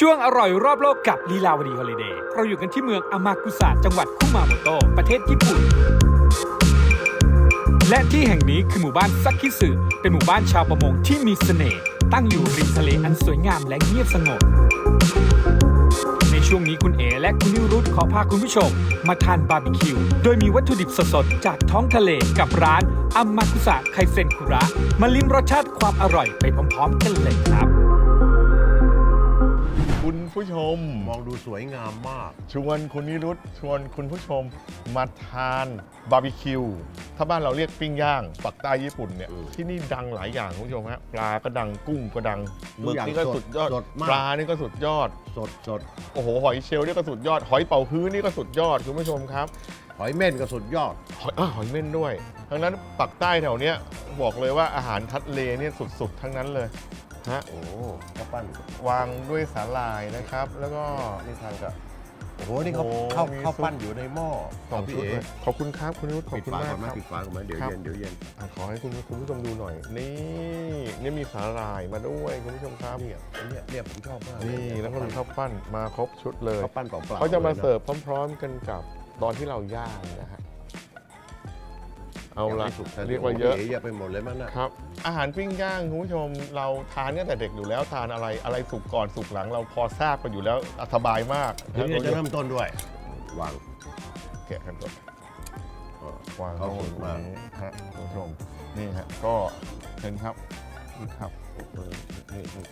ช่วงอร่อยรอบโลกกับลีลาวดีฮอลิเดย์เราอยู่กันที่เมืองอามากุสะจังหวัดคุมาโมโตะประเทศญี่ปุ่น และที่แห่งนี้คือหมู่บ้านซักคิสึเป็นหมู่บ้านชาวประมงที่มีเสน่ห์ตั้งอยู่ริมทะเลอันสวยงามและเงียบสงบ ในช่วงนี้คุณเอและคุณนิวรุตขอพาคุณผู้ชม มาทานบาร์บีคิว โดยมีวัตถุดิบสดๆจากท้องทะเลกับร้านอัมากุสะไคเซนคุระ มาลิ้มรสชาติความอร่อยไปพร้อมๆกันเลยครับ ผู้ชม มองดูสวยงามมาก ชวนคุณนิรุตชวนคุณผู้ชมมาทานบาร์บีคิว ถ้าบ้านเราเรียกปิ้งย่างปักใต้ญี่ปุ่นเนี่ย อืมที่นี่ดังหลายอย่างคุณผู้ชมฮะ ปลาก็ดังกุ้งก็ดังหมึกทุกอย่างนี่ก็สดสุดยอด สดมาก ปลานี่ก็สุดยอด สดสดโอ้โห หอยเชลล์นี่ก็สุดยอด หอยเป่าฮื้อนี่ก็สุดยอดคุณผู้ชมครับ หอยเม่นก็สุดยอด หอยอะหอยเม่นด้วย ทั้งนั้นปักใต้แถวเนี้ยบอกเลยว่าอาหารทัดเลเนี่ยสุดๆ ทั้งนั้นเลย ฮะโอ้ข้าวปั้นวางด้วยสาหร่ายนะครับ แล้วก็ นี่ทานกับโอ้โหนี่เขาโอ้ข้าวมีข้าวซุป ปั้นอยู่ในหม้อสองพี่ชุดเอ๋เลยขอบคุณครับคุณนิรุตขอบปิดคุณฝามากก่อนไหมครับ ปิดฝาก่อนไหมเดี๋ยวครับ เย็นเดี๋ยวเย็นอะขอให้คุณคุณผู้ชมดูหน่อย นี่นี่มีสาหร่ายมาด้วยคุณผู้ชมครับเนี่ยเนี่ยเนี่ยผมชอบมากนี่แล้วก็มีข้าวปั้นมาครบชุดเลย ข้าวปั้นเปล่าๆเขาจะมาลยนเสิร์ฟพร้อม ๆ กันกับตอนที่เราย่างนะฮะ เอาละยังไม่สุกแต่เรียกว่าเยอะพี่เยอะไปหมดเลยมั้งน่ะครับ อาหารปิ้งย่างคุณผู้ชมเราทานตั้งแต่เด็กอยู่แล้วทานอะไรอะไรสุกก่อนสุกหลังเราพอทราบกันอยู่แล้วสบายมากเดี๋ยวจะเริ่มต้นด้วยวางแกะกันก่อนอ่าวางเขาข้างบฝึนกมานี้ฮะคุณผู้ชมนี่ฮะก็เห็นครับนี่ครับเออนี่นี่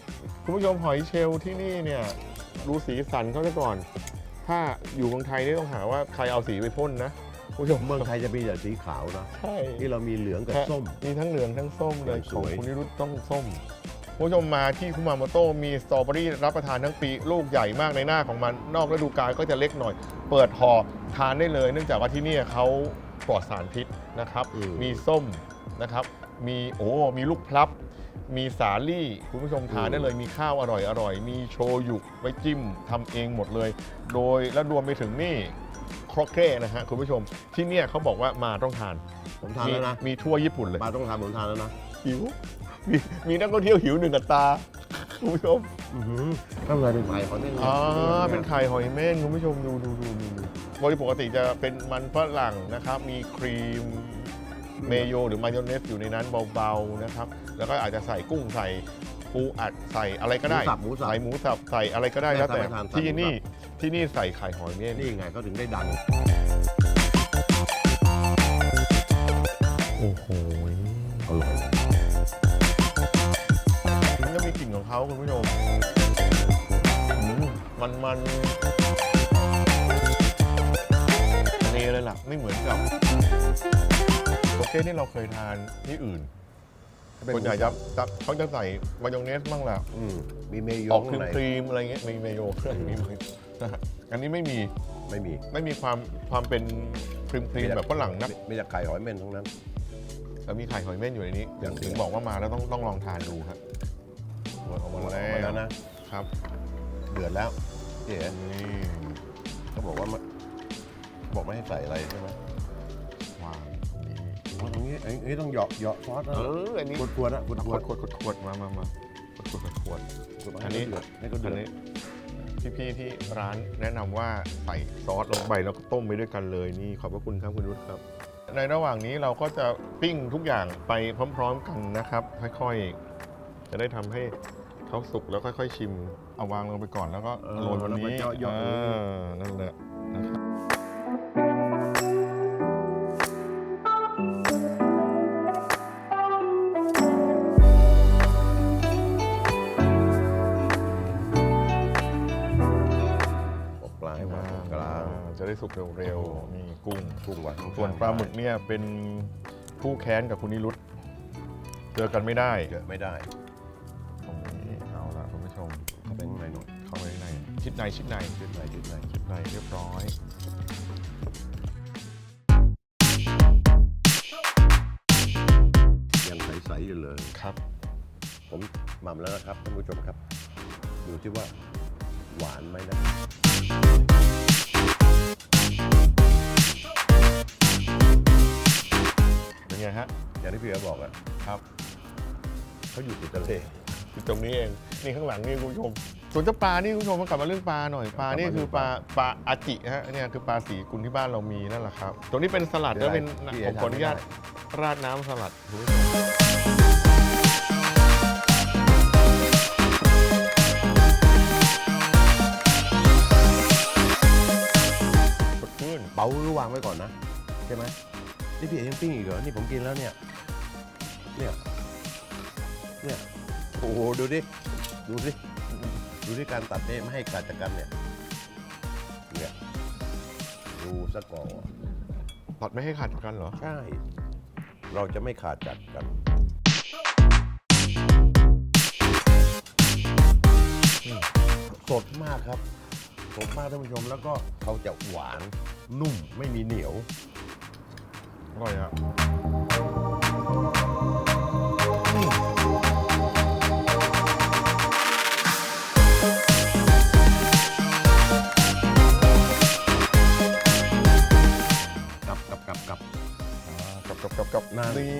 คุณผู้ชมหอยเชลล์ที่นี่เนี่ยดูสีสันเขาซะก่อน ถ้าอยู่เมืองไทยนี่ต้องหาว่าใครเอาสีไปพ่นนะ คุณผู้ชมเมืองไทยจะมีแต่สีขาวนะใช่ที่เรามีเหลืองกับส้ม มีทั้งเหลืองทั้งส้มเลยสของวย คุณนิรุตต้องส้มคุณผู้ชมมาที่คุมาโมโตะมีสตรอเบอรี่รับประทานทั้งปีลูกใหญ่มากในหน้าของมัน นอกฤดูกาลก็จะเล็กหน่อย เปิดห่อทานได้เลย เนื่องจากว่าที่นี่เขาปลอดสารพิษนะครับ อืม มีส้มนะครับ มีโอ้มีลูกพลับ มีสาลี่คุณผู้ชมทานได้เลยมีข้าวอร่อยอร่อย มีโชยุไว้จิ้มทำเองหมดเลย โดยและรวมไปถึงนี่ ครอกเก้นะฮะคุณผู้ชมที่เนี่ยเขาบอกว่ามาต้องทานผมทานแล้วนะ มีมีทั่วญี่ปุ่นเลยปลาต้องทานผมทานแล้วนะหิวมีมีนักท่องเที่ยวหิวหนึ่งกับตาคุณผู้ชมอื้อหือข้างในเป็นไข่เขาเนี่ยอ๋อเป็นไข่หอยเม่นคุณผู้ชมดูดูดูดูดูโดยปกติจะเป็นมันฝรั่งนะครับ มีครีมเมโยหรือมายองเนสอยู่ในนั้นเบาๆนะครับ แล้วก็อาจจะใส่กุ้งใส่ปูอัดใส่อะไรก็ได้หมูสับหมูสับ ใส่หมูสับใส่อะไรก็ได้แล้วแต่ไม่ทานใส่ ที่หมูสับนี่ที่นี่ใส่ไข่หอยเม่นนี่ไงเขาถึงได้ดัง โอ้โหอร่อยมันก็มีกลิ่นของเขาคุณผู้ชมอืมมันมันทะเลเลยล่ะ ไม่เหมือนกับโอเคที่เราเคยทานที่อื่นส่วนใหญ่จะจะเขาจะใส่มายองเนสบ้างแหละอืมมีเมยออกข้างใน ครีมๆอะไรเงี้ยมีเมโยมี นะฮะอันนี้ไม่มีไม่มีไม่มีความความเป็นครีมครีมแบบฝรั่งนะมีแต่ไก่หอยเม่นทั้งนั้น แต่มีไข่หอยเม่นอยู่ในนี้อย่างถึงบอกว่ามาแล้วต้องต้องลองทานดูครับหมดออกมาออกแล้มาแล้ววนะครับเดือดแล้วเอ๋นี่เขาบอกว่าไม่บอกไม่ให้ใส่อะไรใช่ไหมวางตรงนี้โอ้ตรงนี้ไอ้ไอ้ต้องเหยาะเหยาะซอสนะเอออันนี้ขวดขวดๆอะขวดขขววดดขวดขวดขวดมามามาขวดขวดขวดขวดขวดอันนี้ให้เดือดให้ก็เดือัอนดนี้ พี่พี่ๆที่ร้านแนะนำว่าใส่ซอสลงไปแล้วก็ต้มไปด้วยกันเลยนี่ขอบพระคุณครับคุณรุตครับ ในระหว่างนี้เราก็จะปิ้งทุกอย่างไปพร้อม ๆ กันนะครับ ค่อยๆ จะได้ทำให้เขาสุกแล้วค่อยๆ ชิม เอาวางลงไปก่อนแล้วก็เออโรยบนแล้วก็นี้เจาะเจาะเออนั่นแหละ จะได้สุกเร็วๆนี่กุ้งกุ้งหวานส่วนปลาหมึกเนี่ยเป็นผู้แค้นกับคุณนิรุตเจอกันไม่ได้เกิดไม่ได้ ตรงนี้เอาละคุณผู้ชมเขาเป็นข้างในหน่อยเข้าไปในชิดในชิดในชิดในชิดในชิดในเรียบร้อยยังใสๆอยู่เลย ครับ ผมหม่ำแล้วนะครับท่านผู้ชมครับดูที่ว่าหวานไหมนะ อย่างที่พี่เอ๋บอกอะครับเขาอยู่ติดทะเลอยู่ตรงนี้เองนี่ข้างหลังนี่คุณผู้ชมส่วนเจ้าปลานี่คุณผู้ชมมากลับมาเรื่องปลาหน่อยปลานี่คือปลาปลาอาจิฮะเนี่ยคือปลาสีกุลที่บ้านเรามีนั่นแหละครับ ตรงนี้เป็นสลัดเดี๋แล้ยววเป็นพี่ผมขออนุญาตทำไม่ราดน้ำสลัดคุณผู้ชมสดชื่นเป๋าหรือวางไว้ก่อนนะใช่ไหม นี่พี่เอ๋ยังปิ้งอีกเหรอ นี่ผมกินแล้วเนี่ย เนี่ย เนี่ย โอ้โห ดูดิ ดูดิ ดูที่การตัดเนี่ยไม่ให้กัดจากกันเนี่ย เนี่ย ดูซะก่อนตัดไม่ให้ขาดจากกันเหรอ ใช่ เราจะไม่ขาดจากกันสดมากครับสดมากท่านผู้ชม แล้วก็เขาจะหวานนุ่มไม่มีเหนียว อร่อยอะกลับกลับกลับกลับกับกับกับกับนั่นนี่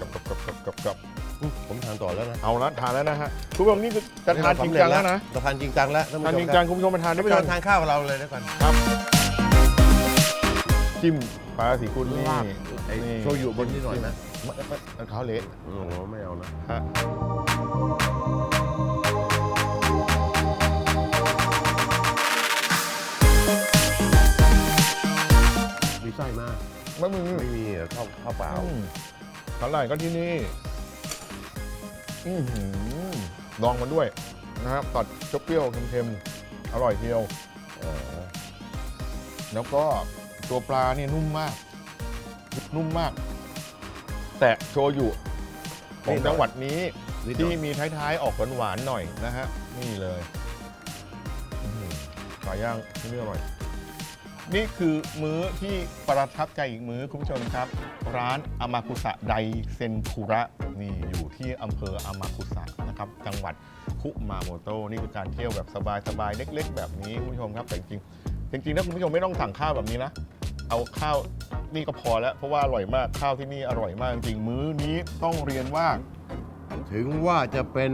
กับกับกับกับกับกับอื้อผมทานต่อแล้วนะเอาละทานแล้วนะฮะคุณผู้ชมนี่คือจะทานจริงจังแล้วนะเราทานจริงจังแล้วท่านทานผู้ชจริมงคจัรังบคุณผู้ชมมาทานท่าด้นวยผู้ชกัมนทานข้าวกับเราเลยด้วยกัน ครับ จิ้มปลาสีกุลนี่ลาบไอ้นี่โชยุบนนิดหน่อยนะไม่ไม่ไม่เขาเละโอ้โหไม่เอานะฮะมีไส้มาก ไม่มีไม่มีเหรอข้าวข้าวเปล่าอืมอร่อยก็ที่นี่อื้อหือลองมันด้วยนะครับตัดเปรี้ยวๆเค็มๆอร่อยเทียว เออแล้วก็ ตัวปลาเนี่ยนุ่มมาก นุ่มมาก แต่โชยุของจังหวัดนี้นิดหน่ที่มีท้ายๆออกหวานๆหน่อยนะฮะ นี่เลยอื้อหือปลาย่างที่นี่อร่อย นี่คือมื้อที่ประทับใจอีกมื้อคุณผู้ชมครับ ร้านอามาคุสะไดเซนคุระนี่อยู่ที่อำเภออามาคุสะนะครับ จังหวัดคุมาโมโตะนี่คือการเที่ยวแบบสบายๆเล็ก ๆ แบบนี้คุณผู้ชมครับแต่จริงๆจริงๆถ้าคุณผู้ชมไม่ต้องสั่งข้าวแบบนี้นะ เอาข้าวนี่ก็พอแล้ว เพราะว่าอร่อยมากข้าวที่นี่อร่อยมากจริงๆมื้อนี้ต้องเรียนว่า ถึงว่าจะเป็น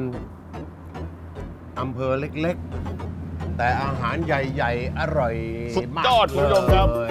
อำเภอเล็กๆ แต่อาหารใหญ่ ๆ อร่อยสุดมากยอดคุณผู้ชมครับเลย